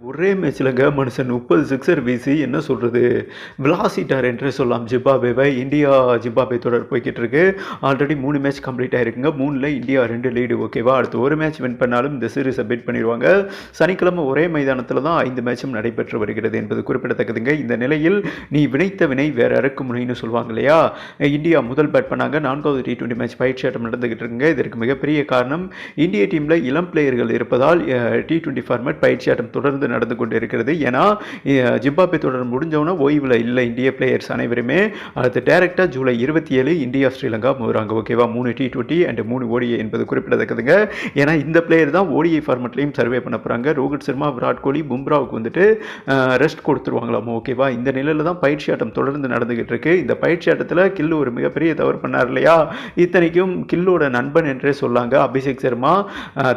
ஒரே மேட்ச்சில்ங்க மனுஷன் முப்பது சிக்ஸர் வீசி என்ன சொல்கிறது விளாசிட்டார் என்றே சொல்லலாம். ஜிம்பாபேவை இந்தியா ஜிம்பாபே தொடர் போய்கிட்டு இருக்கு. ஆல்ரெடி மூணு மேட்ச் கம்ப்ளீட் ஆகிருக்குங்க மூணில் இந்தியா ரெண்டு லீடு ஓகேவா அடுத்து ஒரு மேட்ச் வின் பண்ணாலும் இந்த சீரீஸை பெட் பண்ணிடுவாங்க சனிக்கிழமை ஒரே மைதானத்தில் தான் ஐந்து மேட்சும் நடைபெற்று வருகிறது என்பது குறிப்பிடத்தக்கதுங்க. இந்த நிலையில் நீ வினைத்த வினை வேறு அறுக்கும் முனைன்னு சொல்லுவாங்க இல்லையா? இந்தியா முதல் பேட் பண்ணாங்க. நான்காவது டி டுவெண்ட்டி மேட்ச் பயிற்சி ஆட்டம் நடந்துகிட்டு இருக்குங்க. இதற்கு மிகப்பெரிய காரணம் இந்திய டீமில் இளம் பிளேயர்கள் இருப்பதால் டி டுவெண்ட்டி ஃபார்மேட் பயிற்சி ஆட்டம் தொடர்ந்து நடந்து கொண்டிருக்கிறது ஏன்னா ஜிம்பாப்வே தொடர் முடிஞ்சவொன்னே ஓய்வில் இல்லை. இந்திய பிளேயர்ஸ் அனைவருமே அடுத்து டேரெக்டாக ஜூலை இருபத்தி ஏழு இந்தியா ஸ்ரீலங்கா போகிறாங்க ஓகேவா மூணு டி டுவெண்ட்டி அண்ட் மூணு ஓடிஐ என்பது குறிப்பிடத்தக்கதுங்க. ஏன்னா இந்த பிளேயர் தான் ஓடிஐ ஃபார்மெட்லையும் சர்வே பண்ண போகிறாங்க ரோஹித் சர்மா விராட் கோலி பும்ராவுக்கு வந்துட்டு ரெஸ்ட் கொடுத்துருவாங்களாம்? ஓகேவா இந்த நிலையில் தான் பயிற்சி ஆட்டம் தொடர்ந்து நடந்துகிட்டு இருக்கு. இந்த பயிற்சி ஆட்டத்தில் கில்லு ஒரு மிகப்பெரிய தவறு பண்ணார் இல்லையா? இத்தனைக்கும் கில்லோட நண்பன் என்றே சொல்லாங்க. அபிஷேக் சர்மா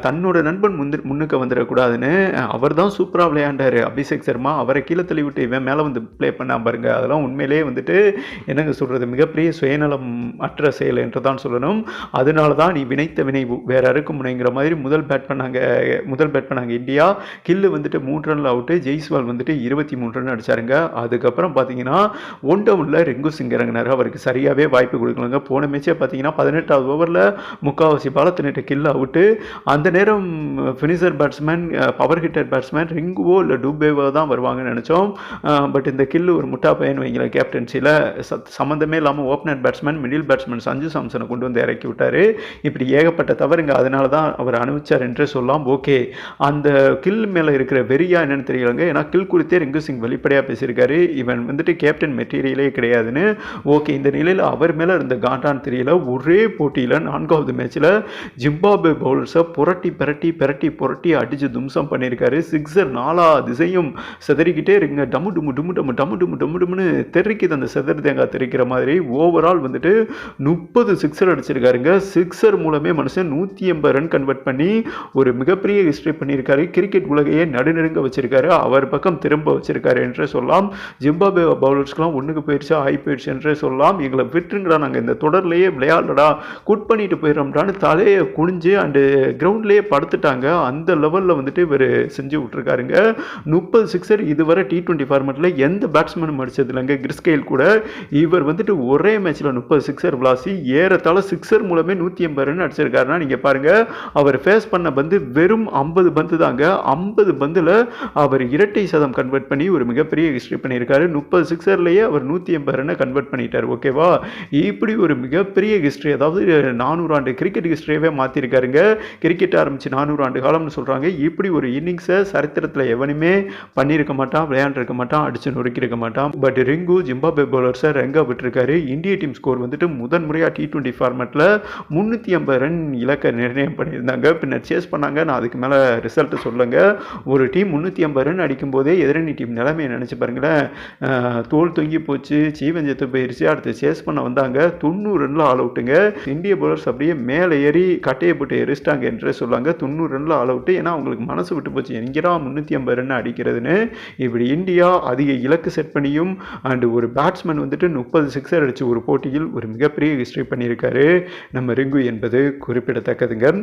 தன்னோட நண்பன் முன்னுக்கு வந்துடக்கூடாதுன்னு அவர் தான் சூப்பர் சூப்பராக விளையாண்டாரு. அபிஷேக் சர்மா அவரை கீழே தள்ளி விட்டு இவன் மேலே வந்து ப்ளே பண்ணால் பாருங்க. அதெல்லாம் உண்மையிலேயே வந்துட்டு என்னங்க சொல்கிறது மிகப்பெரிய சுயநலம் அற்ற செயல் என்று தான் சொல்லணும். அதனால தான் நீ வினைத்த வினை வேற அறுக்கும் முனைங்கிற மாதிரி முதல் பேட் பண்ணாங்க முதல் பேட் பண்ணாங்க இந்தியா. கில்லு வந்துட்டு மூன்று ரன்ல அவுட்டு ஜெய்ஸ்வால் வந்துட்டு இருபத்தி மூணு ரன் அடித்தாருங்க அதுக்கப்புறம் பார்த்தீங்கன்னா ஒன் டவுனில் ரெங்கு சிங் இறங்கினார் அவருக்கு சரியாகவே வாய்ப்பு கொடுக்கலங்க. போன மேட்சே பார்த்தீங்கன்னா பதினெட்டாவது ஓவரில் முக்காவாசி பாலத்தினிட்ட கில்லு அவுட்டு அந்த நேரம் finisher batsman power hitter batsman Rinku ரிங்குவோ இல்லை டூபேவோ தான் வருவாங்கன்னு நினச்சோம். பட் இந்த கில்லு ஒரு முட்டா பையன் வைங்களேன் கேப்டன்சியில் சம்மந்தமே இல்லாமல் opener batsman middle batsman Sanju சாம்சனை கொண்டு வந்து இறக்கி விட்டார். இப்படி ஏகப்பட்ட தவறுங்க அதனால தான் அவர் அனுபவிச்சார் என்றே சொல்லலாம். ஓகே. அந்த கில் மேலே இருக்கிற வெறியா என்னென்னு தெரியலங்க. ஏன்னா கில் குறித்தே ரிங்கு சிங் வெளிப்படையாக பேசியிருக்காரு. இவன் வந்துட்டு கேப்டன் மெட்டீரியலே கிடையாதுன்னு. ஓகே இந்த நிலையில் அவர் மேலே இருந்த காண்டான்னு தெரியல. ஒரே போட்டியில் நான்காவது மேட்ச்சில் ஜிம்பாபே பவுலர்ஸை புரட்டி பிரட்டி பிரட்டி புரட்டி அடித்து தும்சம் பண்ணியிருக்காரு. சிக்ஸர் நாலா திசையும் செதறிக்கிட்டே இருங்க டமு டுமு டுமு டமு டமு டுமு டமு டுமுன்னு தெறிக்குது அந்த செதறி தேங்காய் தெறிக்கிற மாதிரி. ஓவரால் வந்துட்டு முப்பது சிக்ஸர் அடிச்சிருக்காருங்க. சிக்ஸர் மூலமே மனுஷன் நூற்றி எண்பது ரன் கன்வெர்ட் பண்ணி ஒரு மிகப்பெரிய ஹிஸ்ட்ரி பண்ணியிருக்காரு. கிரிக்கெட் உலகையே நடுநெருங்க வச்சிருக்காரு. அவர் பக்கம் திரும்ப வச்சிருக்காரு என்றே சொல்லலாம். ஜிம்பாபே பவுலர்ஸ்க்கெலாம் ஒன்றுக்கு போயிடுச்சு ஆகி போயிடுச்சு என்றே சொல்லலாம். எங்களை விட்டுருங்கடா நாங்கள் இந்த தொடர்லேயே விளையாடலடா. குட் பண்ணிட்டு போயிடுறோம்டான்னு தலையை குனிஞ்சு அண்டு கிரவுண்ட்லேயே படுத்துட்டாங்க. அந்த லெவலில் வந்துட்டு இவர் செஞ்சு விட்ருக்காருங்க முப்பது சிக்ஸர் இதுவரை டி டுவெண்ட்டி ஃபார்மெட்டில் எந்த பேட்ஸ்மேனும் அடிச்சது இல்லைங்க. கிறிஸ்கெயில் கூட இவர் வந்துட்டு ஒரே மேட்ச்சில் முப்பது சிக்ஸர் விளாசி ஏறத்தாழ சிக்ஸர் மூலமே நூற்றி எண்பது ரன் அடிச்சிருக்காருன்னா நீங்கள் பாருங்கள் அவர் ஃபேஸ் பண்ண பந்து வெறும் ஐம்பது பந்து தாங்க. ஐம்பது பந்தில் அவர் இரட்டை சதம் கன்வெர்ட் பண்ணி ஒரு மிகப்பெரிய ஹிஸ்ட்ரி பண்ணியிருக்காரு. முப்பது சிக்ஸர்லேயே அவர் நூற்றி எண்பது ரன்னை கன்வெர்ட் பண்ணிட்டார். ஓகேவா இப்படி ஒரு மிகப்பெரிய ஹிஸ்ட்ரி அதாவது நானூறு ஆண்டு கிரிக்கெட் ஹிஸ்ட்ரியவே மாற்றிருக்காருங்க கிரிக்கெட் ஆரம்பித்து நானூறு ஆண்டு காலம்னு சொல்கிறாங்க இப்படி ஒரு இன்னிங்ஸை சரித்திரத்தில் எவனுமே பண்ணியிருக்க மாட்டான் விளையாண்டுருக்க மாட்டான் அடிச்சு நொறுக்கியிருக்க மாட்டான். பட் ரிங்கு ஜிம்பாபே பவுலர்ஸை ரெங்கா விட்டுருக்காரு? இந்திய டீம் ஸ்கோர் வந்துட்டு முதன் முறையாக டி டுவெண்ட்டி ஃபார்மேட்டில் முந்நூற்றி ஐம்பது ரன் இலக்கை நிர்ணயம் பண்ணியிருந்தாங்க. பின்னர் சேஸ் பண்ணாங்க. நான் அதுக்கு மேலே ரிசல்ட்டு சொல்லுங்க. ஒரு டீம் முந்நூற்றி ஐம்பது ரன் அடிக்கும்போதே எதிரணி டீம் நிலைமையை நினச்சி பாருங்களேன். தோல் தொங்கி போச்சு. சீவஞ்சத்து போயிடுச்சு அடுத்து சேஸ் பண்ண வந்தாங்க. தொண்ணூறு ரனில் ஆல் அவுட்டுங்க இந்திய பவுலர்ஸ் அப்படியே மேலே ஏறி கட்டையை போட்டு எரிச்சிட்டாங்க என்றே சொல்லுவாங்க தொண்ணூறு ரனில் ஆல் அவுட்டு ஏன்னா அவங்களுக்கு மனசு விட்டு போச்சு. எங்கேடா முந்நூற்றி ஐம்பது ரன் அடிக்கிறதுன்னு இப்படி இந்தியா அதிக இலக்கு செட் பண்ணியும் அண்டு ஒரு பேட்ஸ்மேன் வந்துட்டு முப்பது சிக்ஸர் அடிச்சு ஒரு போட்டியில் ஒரு மிகப்பெரிய ஹிஸ்ட்ரி பண்ணியிருக்காரு. நம்ம ரிங்கு என்பது குறிப்பிடத்தக்கதுங்க.